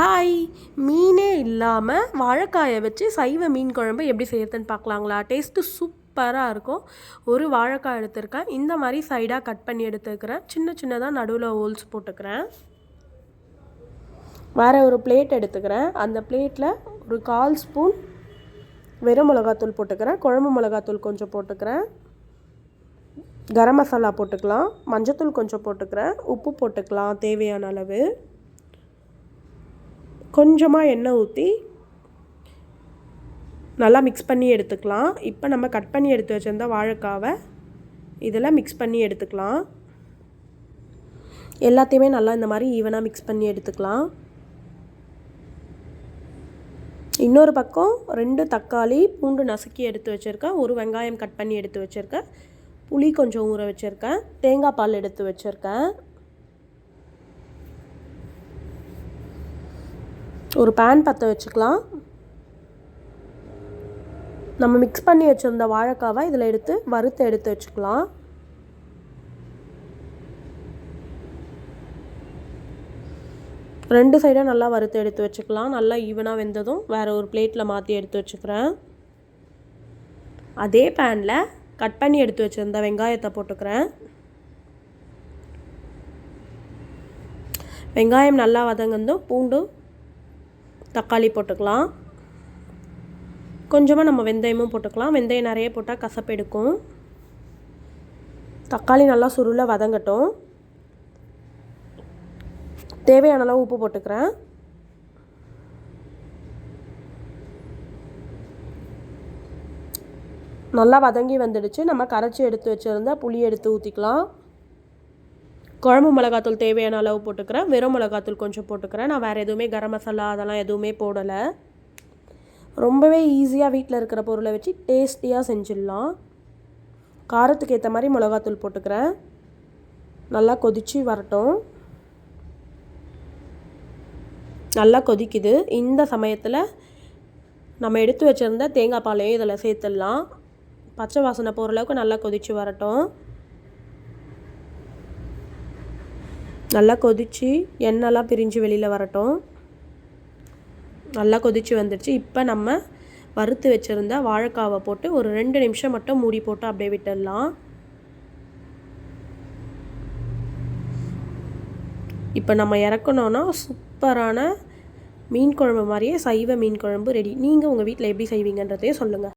Hi. மீனே இல்லாமல் வாழைக்காயை வச்சு சைவ மீன் குழம்பு எப்படி செய்யறதுன்னு பார்க்கலாங்களா? டேஸ்ட்டு சூப்பராக இருக்கும். ஒரு வாழைக்காய் எடுத்திருக்கேன். இந்த மாதிரி சைடாக கட் பண்ணி எடுத்துக்கிறேன். சின்ன சின்னதாக நடுவில் ஹோல்ஸ் போட்டுக்கிறேன். வேறு ஒரு பிளேட் எடுத்துக்கிறேன். அந்த பிளேட்டில் ஒரு கால் ஸ்பூன் வெறும் மிளகாத்தூள் போட்டுக்கிறேன். குழம்பு மிளகாத்தூள் கொஞ்சம் போட்டுக்கிறேன். கரம் மசாலா போட்டுக்கலாம். மஞ்சத்தூள் கொஞ்சம் போட்டுக்கிறேன். உப்பு போட்டுக்கலாம் தேவையான அளவு. கொஞ்சமாக எண்ணெய் ஊற்றி நல்லா மிக்ஸ் பண்ணி எடுத்துக்கலாம். இப்போ நம்ம கட் பண்ணி எடுத்து வச்சுருந்த வாழைக்காவை இதில் மிக்ஸ் பண்ணி எடுத்துக்கலாம். எல்லாத்தையுமே நல்லா இந்த மாதிரி ஈவனாக மிக்ஸ் பண்ணி எடுத்துக்கலாம். இன்னொரு பக்கம் ரெண்டு தக்காளி பூண்டு நசுக்கி எடுத்து வச்சுருக்கேன். ஒரு வெங்காயம் கட் பண்ணி எடுத்து வச்சுருக்கேன். புளி கொஞ்சம் ஊற வச்சுருக்கேன். தேங்காய் பால் எடுத்து வச்சுருக்கேன். ஒரு பேன் பற்ற வச்சுக்கலாம். நம்ம மிக்ஸ் பண்ணி வச்சுருந்த வாழைக்காவை இதில் எடுத்து வறுத்து எடுத்து வச்சுக்கலாம். ரெண்டு சைடும் நல்லா வறுத்து எடுத்து வச்சுக்கலாம். நல்லா ஈவனாக வெந்ததும் வேறு ஒரு பிளேட்டில் மாற்றி எடுத்து வச்சுக்கிறேன். அதே பேனில் கட் பண்ணி எடுத்து வச்சுருந்த வெங்காயத்தை போட்டுக்கிறேன். வெங்காயம் நல்லா வதங்கந்தும் பூண்டும் தக்காளி போட்டுக்கலாம். கொஞ்சமாக நம்ம வெந்தயமும் போட்டுக்கலாம். வெந்தயம் நிறைய போட்டால் கசப்பு எடுக்கும். தக்காளி நல்லா சுருள வதங்கட்டும். தேவையான அளவு உப்பு போட்டுக்கிறேன். நல்லா வதங்கி வந்துடுச்சு. நம்ம கரைச்சி எடுத்து வச்சுருந்தா புளி எடுத்து ஊற்றிக்கலாம் குழம்பு மிளகாத்தூள் தேவையான அளவு போட்டுக்கிறேன். வெறும் மிளகாத்தூள் கொஞ்சம் போட்டுக்கிறேன். நான் வேறு எதுவுமே கரம் மசாலா அதெல்லாம் எதுவுமே போடலை. ரொம்பவே ஈஸியாக வீட்டில் இருக்கிற பொருளை வச்சு டேஸ்டியாக செஞ்சிடலாம். காரத்துக்கு ஏற்ற மாதிரி மிளகாத்தூள் போட்டுக்கிறேன். நல்லா கொதித்து வரட்டும். நல்லா கொதிக்குது. இந்த சமயத்தில் நம்ம எடுத்து வச்சுருந்த தேங்காய் பாலையும் இதில் சேர்த்துடலாம். பச்சை வாசனை போகிற அளவுக்கு நல்லா கொதித்து வரட்டும். நல்லா கொதித்து எண்ணெய்லாம் பிரிஞ்சு வெளியில் வரட்டும். நல்லா கொதித்து வந்துடுச்சு. இப்போ நம்ம வறுத்து வச்சுருந்த வாழைக்காவை போட்டு ஒரு ரெண்டு நிமிஷம் மட்டும் மூடி போட்டு அப்படியே விட்டுடலாம். இப்போ நம்ம இறக்கணுன்னா சூப்பரான மீன் குழம்பு மாதிரியே சைவ மீன் குழம்பு ரெடி நீங்கள் உங்கள் வீட்டில் எப்படி செய்வீங்கன்றதையே சொல்லுங்கள்